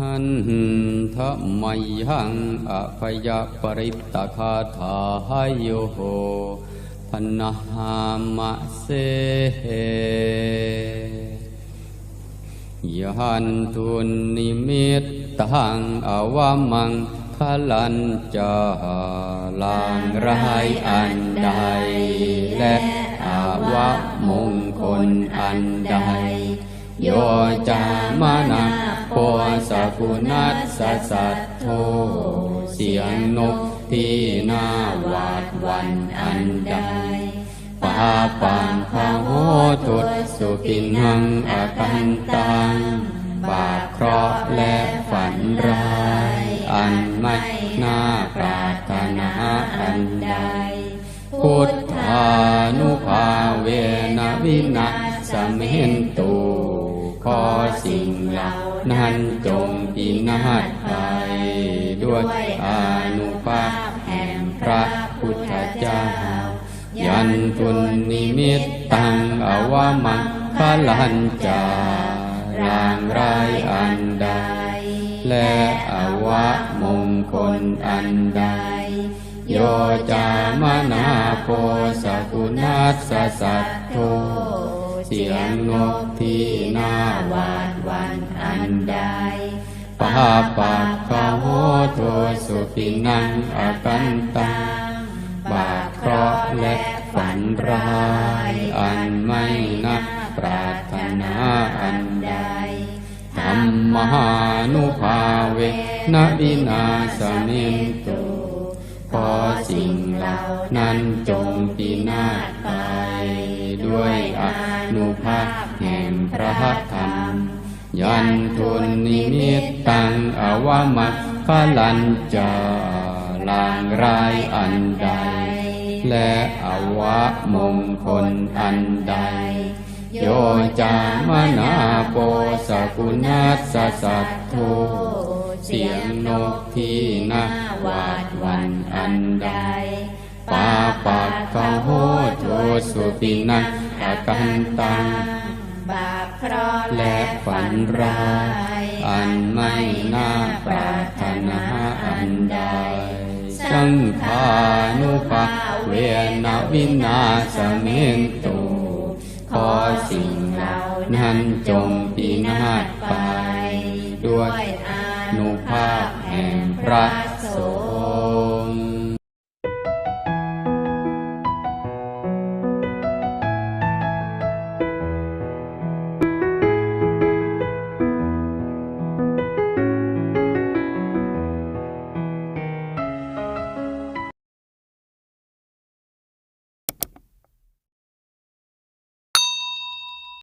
หันทะไมยังอภยปริตตคาถาหายโยโหพนะหามะเสยันทุนนิมิตตังอวามังคลันจาลางรายอันใด และอาวะมงคลอันใด โยจามนะ โพสกุนัสสะสัทโทเสียงนกที่น่าหวาดวันอันใดปาปังพาโหตุสุปินังอากันตังบาปเคราะห์และฝันร้าย อันไม่น่าปรารถนาอันใด พุทธานุภาเวนะวินาสเมน สิ่งเหล่านั้นจงพินาศไปด้วยอนุภาพแห่งพระพุทธเจ้า ยันทุนนิมิตตังอวามังคลันจาลางไรอันใด และอวะมงคลอันใด โยจามนาโพสกุนัสสะสัทโท เสียงนกที่น่าหวาดวันอันใดปาปักขโหโทสุปินังอากันตังบาปเคราะห์และฝันร้ายอันไม่นักปรารถนาอันใดธรรมหานุภาเวนะวินาสมินตุขอสิ่งเหล่านั้นจงพินาศไปด้วยอา นุภาพแห่งพระธรรม ยันทุนนิมิตตังอวามัคคลันจาลางรายอันใด และอวะมงคลอันใด โยจามนาโปสกุนัสสะสัทโทเสียงนกที่น่าวาดวันอันใดปาปักขโหโทสุปินังากันตัง บาปเคราะห์และฝันร้าย อันไม่น่าปรารถนาอันใด สังขานุภาเวนวินาสเมนตุขอสิ่งเหล่านั้นจงพินาศไป ด้วยอนุภาพแห่งพระ